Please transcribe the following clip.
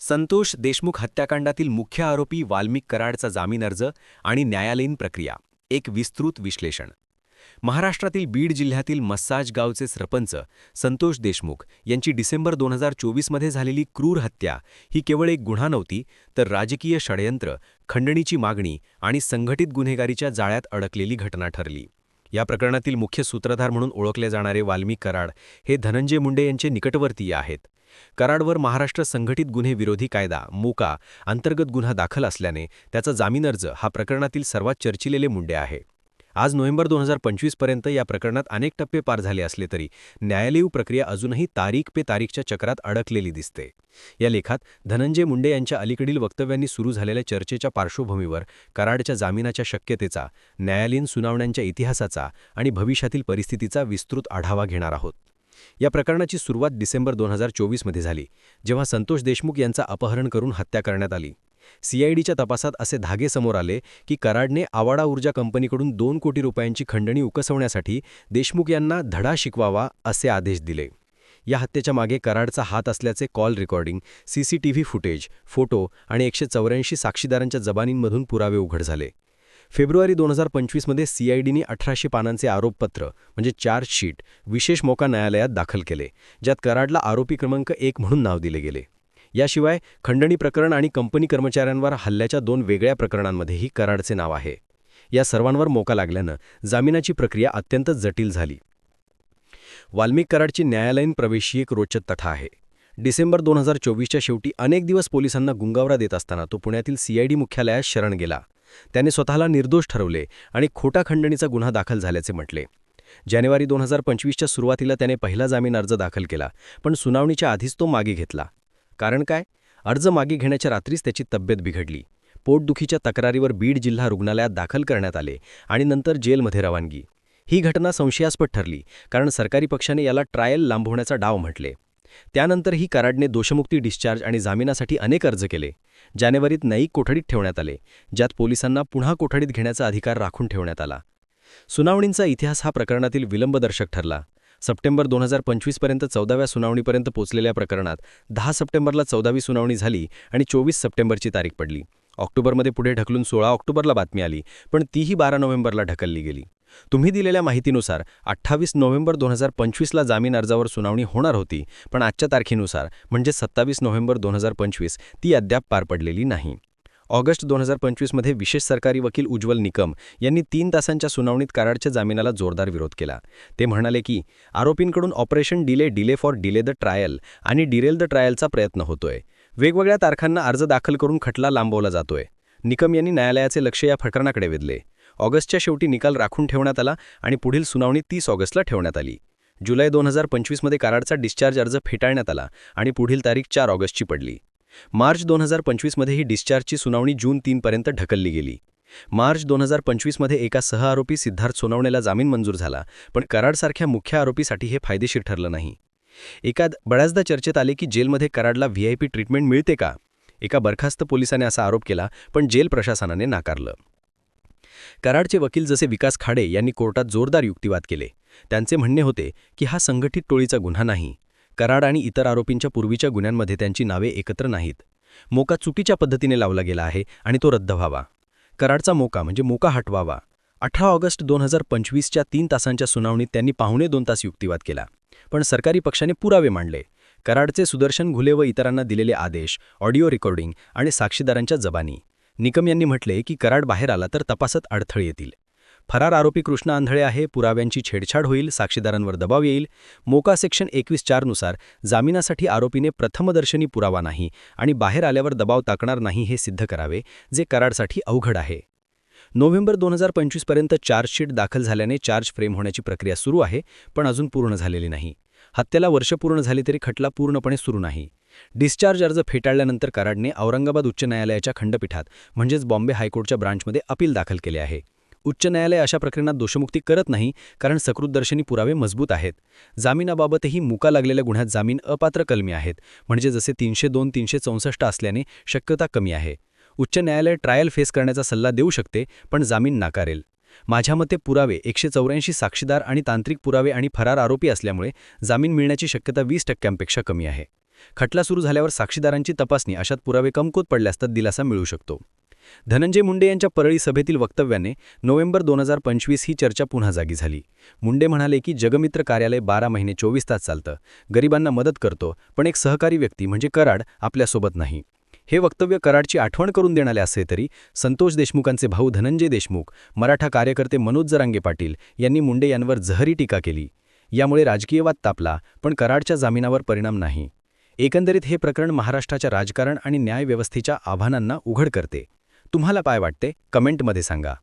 संतोष देशमुख हत्याकांडातील मुख्य आरोपी वाल्मिक कराडचा जामीन अर्ज आणि न्यायालयीन प्रक्रिया. एक विस्तृत विश्लेषण. महाराष्ट्रातील बीड जिल्ह्यातील मस्साज गावचे सरपंच संतोष देशमुख यांची डिसेंबर दोन हजार चोवीसमध्ये झालेली क्रूर हत्या ही केवळ एक गुन्हा नव्हती तर राजकीय षडयंत्र खंडणीची मागणी आणि संघटित गुन्हेगारीच्या जाळ्यात अडकलेली घटना ठरली. या प्रकरणातील मुख्य सूत्रधार म्हणून ओळखले जाणारे वाल्मी कराड हे धनंजय मुंडे यांचे निकटवर्तीय आहेत. कराडवर महाराष्ट्र संघटित गुन्हे विरोधी कायदा मोका अंतर्गत गुन्हा दाखल असल्याने त्याचा जामीन अर्ज हा प्रकरणातील सर्वात चर्चिलेले मुंडे आहे. आज नोव्हेंबर दोन हजार पंचवीसपर्यंत या प्रकरणात अनेक टप्पे पार झाले असले तरी न्यायालयीन प्रक्रिया अजूनही तारीख पे तारीखच्या चक्रात अडकलेली दिसते. या लेखात धनंजय मुंडे यांच्या अलीकडील वक्तव्यांनी सुरू झालेल्या चर्चेच्या पार्श्वभूमीवर कराडच्या जामिनाच्या शक्यतेचा न्यायालयीन सुनावण्यांच्या इतिहासाचा आणि भविष्यातील परिस्थितीचा विस्तृत आढावा घेणार आहोत. या प्रकरणाची सुरुवात डिसेंबर दोन हजार चोवीसमध्ये झाली जेव्हा संतोष देशमुख यांचा अपहरण करून हत्या करण्यात आली. सीआयडीच्या तपासात असे धागे समोर आले की कराडने आवाडा ऊर्जा कंपनीकडून दोन कोटी रुपयांची खंडणी उकसवण्यासाठी देशमुख यांना धडा शिकवावा असे आदेश दिले. या हत्येच्या मागे कराडचा हात असल्याचे call recording CCTV footage photo आणि एकशे चौऱ्याऐंशी साक्षीदारांच्या जबानींमधून पुरावे उघड झाले. फेब्रुवारी दोन हजार पंचवीसमध्ये सीआयडीने अठराशे पानांचे आरोपपत्र म्हणजे चार्जशीट विशेष मोका न्यायालयात दाखल केले ज्यात कराडला आरोपी क्रमांक एक म्हणून नाव दिले गेले. याशिवाय खंडणी प्रकरण आणि कंपनी कर्मचाऱ्यांवर हल्ल्याच्या दोन वेगळ्या प्रकरणांमध्येही कराडचे नाव आहे. या सर्वांवर मोका लागल्यानं जामिनाची प्रक्रिया अत्यंत जटिल झाली. वाल्मिक कराडची न्यायालयीन प्रवेशी एक रोचक कथा आहे. डिसेंबर दोन हजार चोवीसच्या शेवटी अनेक दिवस पोलिसांना गुंगावरा देत असताना तो पुण्यातील सीआयडी मुख्यालयात शरण गेला. त्याने स्वतःला निर्दोष ठरवले आणि खोटा खंडणीचा गुन्हा दाखल झाल्याचे म्हटले. जानेवारी दोन हजार पंचवीसच्या सुरुवातीला त्याने पहिला जामीन अर्ज दाखल केला पण सुनावणीच्या आधीच तो मागे घेतला. कारण काय? अर्ज मागे घेण्याच्या रात्रीच त्याची तब्येत बिघडली. पोटदुखीच्या तक्रारीवर बीड जिल्हा रुग्णालयात दाखल करण्यात आले आणि नंतर जेलमध्ये रवानगी. ही घटना संशयास्पद ठरली कारण सरकारी पक्षाने याला ट्रायल लांबवण्याचा डाव म्हटले. त्यानंतरही कराडने दोषमुक्ती डिस्चार्ज आणि जामिनासाठी अनेक अर्ज केले. जानेवारीत नाईक कोठडीत ठेवण्यात आले ज्यात पोलिसांना पुन्हा कोठडीत घेण्याचा अधिकार राखून ठेवण्यात आला. सुनावणींचा इतिहास हा प्रकरणातील विलंबदर्शक ठरला. सप्टेंबर दोन हजार पंचवीसपर्यंत चौदाव्या सुनावणीपर्यंत पोचलेल्या प्रकरणात दहा सप्टेंबरला चौदावी सुनावणी झाली आणि चोवीस सप्टेंबरची तारीख पडली. ऑक्टोबरमध्ये पुढे ढकलून सोळा ऑक्टोबरला बातमी आली पण तीही बारा नोव्हेंबरला ढकलली गेली. तुम्ही दिलेल्या माहितीनुसार अठ्ठावीस नोव्हेंबर दोन हजार पंचवीसला जामीन अर्जावर सुनावणी होणार होती पण आजच्या तारखेनुसार म्हणजे सत्तावीस नोव्हेंबर दोन हजार पंचवीस ती अद्याप पार पडलेली नाही. ऑगस्ट दोन हजार पंचवीसमध्ये विशेष सरकारी वकील उज्ज्वल निकम यांनी तीन तासांच्या सुनावणीत कराडच्या जामिनाला जोरदार विरोध केला. ते म्हणाले की आरोपींकडून operation delay delay for delay the trial आणि डिरेल द ट्रायलचा प्रयत्न होतोय. वेगवेगळ्या तारखांना अर्ज दाखल करून खटला लांबवला जातोय. निकम यांनी न्यायालयाचे लक्ष या प्रकरणाकडे वेधले. ऑगस्टच्या शेवटी निकाल राखून ठेवण्यात आला आणि पुढील सुनावणी तीस ऑगस्टला ठेवण्यात आली. जुलै दोन हजार पंचवीसमध्ये कराडचा डिस्चार्ज अर्ज फेटाळण्यात आला आणि पुढील तारीख चार ऑगस्टची पडली. मार्च दोन हजार पंचवीसमध्ये ही डिस्चार्जची सुनावणी जून तीनपर्यंत ढकलली गेली. मार्च दोन हजार पंचवीसमध्ये एका सह आरोपी सिद्धार्थ सोनवणेला जामीन मंजूर झाला पण कराडसारख्या मुख्य आरोपीसाठी हे फायदेशीर ठरलं नाही. एका बऱ्याचदा चर्चेत आले की जेलमध्ये कराडला व्हीआयपी ट्रीटमेंट मिळते का? एका बरखास्त पोलिसाने असा आरोप केला पण जेल प्रशासनाने नाकारलं. कराडचे वकील जसे विकास खाडे यांनी कोर्टात जोरदार युक्तिवाद केले. त्यांचे म्हणणे होते की हा संघटित टोळीचा गुन्हा नाही. कराड आणि इतर आरोपींच्या पूर्वीच्या गुन्ह्यांमध्ये त्यांची नावे एकत्र नाहीत. मोका चुकीच्या पद्धतीने लावला गेला आहे आणि तो रद्द व्हावा. कराडचा मोका म्हणजे मोका हटवावा. अठरा ऑगस्ट दोन हजार पंचवीसच्या तीन तासांच्या सुनावणीत त्यांनी पाहुणे दोन तास युक्तिवाद केला. पण सरकारी पक्षाने पुरावे मांडले. कराडचे सुदर्शन घुले व इतरांना दिलेले आदेश ऑडिओ रेकॉर्डिंग आणि साक्षीदारांच्या जबानी. निकम यांनी म्हटले की कराड बाहेर आला तर तपासात अडथळे येतील. फरार आरोपी कृष्ण आंधळे आहे पुराव्यांची छेडछाड होईल साक्षीदारांवर दबाव येईल. मोका सेक्शन एकवीस चारनुसार जामिनासाठी आरोपीने प्रथमदर्शनी पुरावा नाही आणि बाहेर आल्यावर दबाव टाकणार नाही हे सिद्ध करावे जे कराडसाठी अवघड आहे. नोव्हेंबर दोन हजार पंचवीसपर्यंत चार्जशीट दाखल झाल्याने चार्ज फ्रेम होण्याची प्रक्रिया सुरू आहे पण अजून पूर्ण झालेली नाही. हत्येला वर्ष पूर्ण झाली तरी खटला पूर्णपणे सुरू नाही. डिस्चार्ज अर्ज फेटाळल्यानंतर कराडने औरंगाबाद उच्च न्यायालयाच्या खंडपीठात म्हणजेच बॉम्बे हायकोर्टच्या ब्रांचमध्ये अपील दाखल केले आहे. उच्च न्यायालय अशा प्रकरणात दोषमुक्ती करत नाही कारण सकृतदर्शनी पुरावे मजबूत आहेत. जामिनाबाबतही मुका लागलेल्या गुन्ह्यात जामीन अपात्र कलमी आहेत म्हणजे जसे तीनशे दोन तीनशे चौसष्ट असल्याने शक्यता कमी आहे. उच्च न्यायालय ट्रायल फेस करण्याचा सल्ला देऊ शकते पण जामीन नाकारेल. माझ्या मते पुरावे एकशे चौऱ्याऐंशी साक्षीदार आणि तांत्रिक पुरावे आणि फरार आरोपी असल्यामुळे जामीन मिळण्याची शक्यता वीस टक्क्यांपेक्षा कमी आहे. खटला सुरू झाल्यावर साक्षीदारांची तपासणी अशात पुरावे कमकुत पडल्यास तर दिलासा मिळू शकतो. धनंजय मुंडे यांच्या परळी सभेतील वक्तव्याने नोव्हेंबर दोन हजार पंचवीस ही चर्चा पुन्हा जागी झाली. मुंडे म्हणाले की जगमित्र कार्यालय बारा महिने चोवीस तास चालतं. गरिबांना मदत करतो पण एक सहकारी व्यक्ती म्हणजे कराड आपल्यासोबत नाही. हे वक्तव्य कराडची आठवण करून देणारे असले तरी संतोष देशमुखांचे भाऊ धनंजय देशमुख मराठा कार्यकर्ते मनोज जरांगे पाटील यांनी मुंडे यांवर जहरी टीका केली. यामुळे राजकीयवाद तापला पण कराडच्या जामिनावर परिणाम नाही. एकंदरीत हे प्रकरण महाराष्ट्राच्या राजकारण आणि न्यायव्यवस्थेच्या आव्हानांना उघड करते. तुम्हाला काय वाटते? कमेंटमध्ये सांगा.